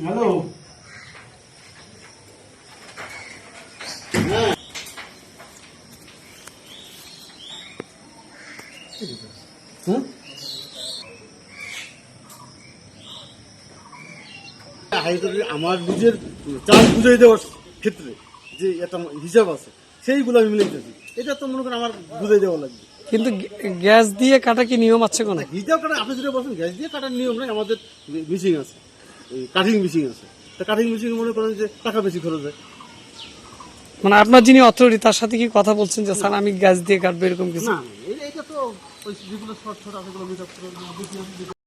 Hello. আমার নিজের charge বুঝিয়ে দেওয়ার ক্ষেত্রে যে একটা হিসাব আছে সেইগুলো আমি মিলে দিতেছি এটা তো মনে করেন আমার বুঝিয়ে দেওয়া লাগবে। কিন্তু গ্যাস দিয়ে কাটা কি নিয়ম আছে কোনো? হিসাব কাটা আপনি যেটা বলছেন গ্যাস দিয়ে কাটার নিয়ম নেই আমাদের মিশিং আছে। কাটিং মেশিন আছে। তা কাটিং মেশিন মনে করেন যে টাকা বেশি খরচ হয়। মানে আপনার যিনি অথরিটি তার সাথে কি কথা বলছেন যে স্যার আমি গ্যাস দিয়ে কাটবো এরকম কিছু? না এটা তো ওই যেগুলো শর্ট শর্ট আছে